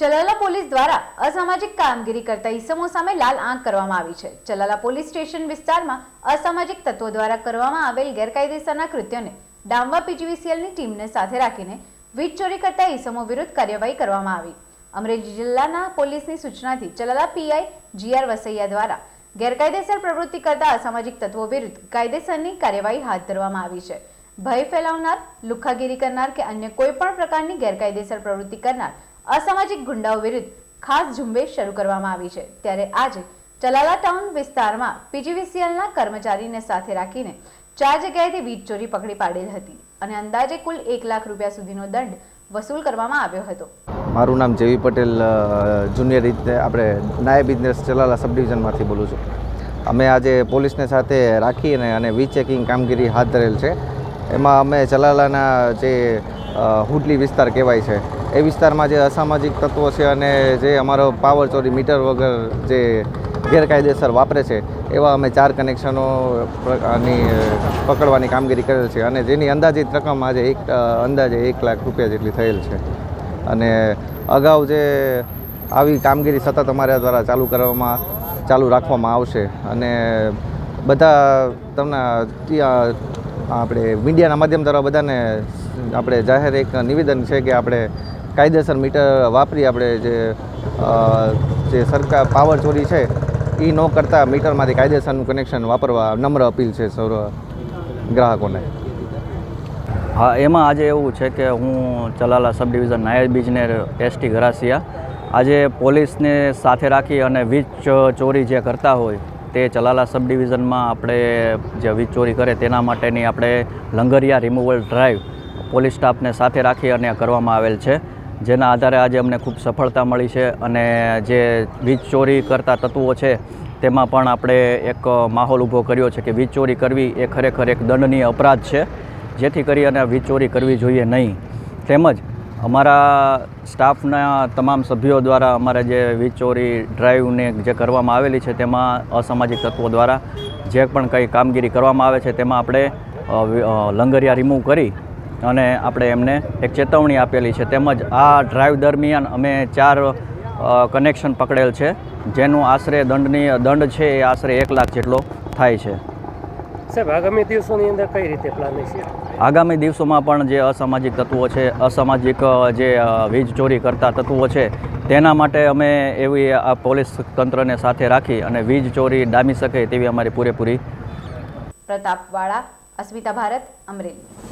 Chalala police દ્વારા અસામાજિક કામગીરી કરતા ઈસમો સામે લાલ આંખ કરવામાં આવી છે. ચલાલા પોલીસ સ્ટેશન વિસ્તારમાં અસામાજિક તત્વો દ્વારા કરવામાં આવેલ ગેરકાયદેસરના કૃત્યોને ડામવા પીજીવીસીએલની ટીમને સાથે રાખીને વીજ ચોરી કરતા ઈસમો વિરુદ્ધ કાર્યવાહી કરવામાં આવી. અમરેલી જિલ્લાના પોલીસની સૂચનાથી ચલાલા પીઆઈ જીઆર વસૈયા દ્વારા ગેરકાયદેસર પ્રવૃત્તિ કરતા અસામાજિક તત્વો વિરુદ્ધ કાયદેસરની કાર્યવાહી હાથ ધરવામાં આવી છે. ભય ફેલાવનાર લુખ્ખાગીરી કરનાર કે અન્ય કોઈ પણ પ્રકારની ગેરકાયદેસર પ્રવૃત્તિ કરનાર અસામાજિક ગુંડાઓ વિરુદ્ધ ખાસ ઝુંબેશ શરૂ કરવામાં આવી છે. ત્યારે આજે ચલાલા ટાઉન વિસ્તારમાં પીજીવીસીએલના કર્મચારીને સાથે રાખીને ચાર જગ્યાએથી વીજ ચોરી પકડી પાડેલ હતી અને અંદાજે કુલ એક લાખ રૂપિયા સુધીનો દંડ વસૂલ કરવામાં આવ્યો હતો. મારું નામ જેવી પટેલ જુનિયર રીતે આપણે નાયબ બિઝનેસ ચલાલા સબ ડિવિઝનમાંથી બોલું છું. અમે આજે પોલીસને સાથે રાખીને અને વી ચેકિંગ કામગીરી હાથ ધરેલ છે. એમાં અમે ચલાલાના જે હુડલી વિસ્તાર કહેવાય છે એ વિસ્તારમાં જે અસામાજિક તત્વો છે અને જે અમારો પાવર ચોરી મીટર વગર જે ગેરકાયદેસર વાપરે છે, એવા અમે ચાર કનેક્શનો ની પકડવાની કામગીરી કરેલ છે અને જેની અંદાજિત રકમ આજે એક અંદાજે એક લાખ રૂપિયા જેટલી થયેલ છે. અને અગાઉ જે આવી કામગીરી સતત અમારા દ્વારા ચાલુ કરવામાં, ચાલુ રાખવામાં આવશે અને બધા તમને આપણે મીડિયાના માધ્યમ દ્વારા બધાને આપણે જાહેર એક નિવેદન છે કે આપણે કાયદેસર મીટર વાપરી આપણે જે જે સરકાર પાવર ચોરી છે એ ન કરતા મીટરમાંથી કાયદેસરનું કનેક્શન વાપરવા નમ્ર અપીલ છે સૌ ગ્રાહકોને. હા, એમાં આજે એવું છે કે હું ચલાલા સબ ડિવિઝન નાયબ ઇજનેર એસટી ગરાસિયા આજે પોલીસને સાથે રાખી અને વીજ ચોરી જે કરતા હોય, તે ચલાલા સબ ડિવિઝનમાં આપણે જે વીજ ચોરી કરે તેના માટેની આપણે લંગરિયા રિમૂવલ ડ્રાઈવ પોલીસ સ્ટાફને સાથે રાખી અને કરવામાં આવેલ છે. જેના આધારે આજે અમને ખૂબ સફળતા મળી છે અને જે વીજ ચોરી કરતા તત્વો છે, તેમાં પણ આપણે એક માહોલ ઊભો કર્યો છે કે વીજ ચોરી કરવી એ ખરેખર એક દંડનીય અપરાધ છે, જેથી કરી અને વીજ ચોરી કરવી જોઈએ નહીં. તેમજ અમારા સ્ટાફના તમામ સભ્યો દ્વારા અમારે જે વીજ ચોરી ડ્રાઈવને જે કરવામાં આવેલી છે, તેમાં અસામાજિક તત્વો દ્વારા જે પણ કંઈ કામગીરી કરવામાં આવે છે, તેમાં આપણે લંગરિયા રિમૂવ કરી અને આપણે એમને એક ચેતવણી આપેલી છે. તેમજ આ ડ્રાઈવ દરમિયાન અમે ચાર કનેક્શન પકડેલ છે. જેનું આશરે દંડની દંડ છે એ આશરે એક લાખ જેટલો થાય છે. સાહેબ આગામી દિવસોની અંદર કઈ રીતે પ્લાન છે? આગામી દિવસોમાં પણ જે અસામાજિક તત્વો છે અસામાજિક જે વીજ ચોરી કરતા તત્વો છે તેના માટે અમે એવી આ પોલીસ તંત્રને સાથે રાખી અને વીજ ચોરી ડામી શકે તેવી અમારી પૂરેપૂરી પ્રતાપવાળા અસ્મિતા ભારત અમરેલી.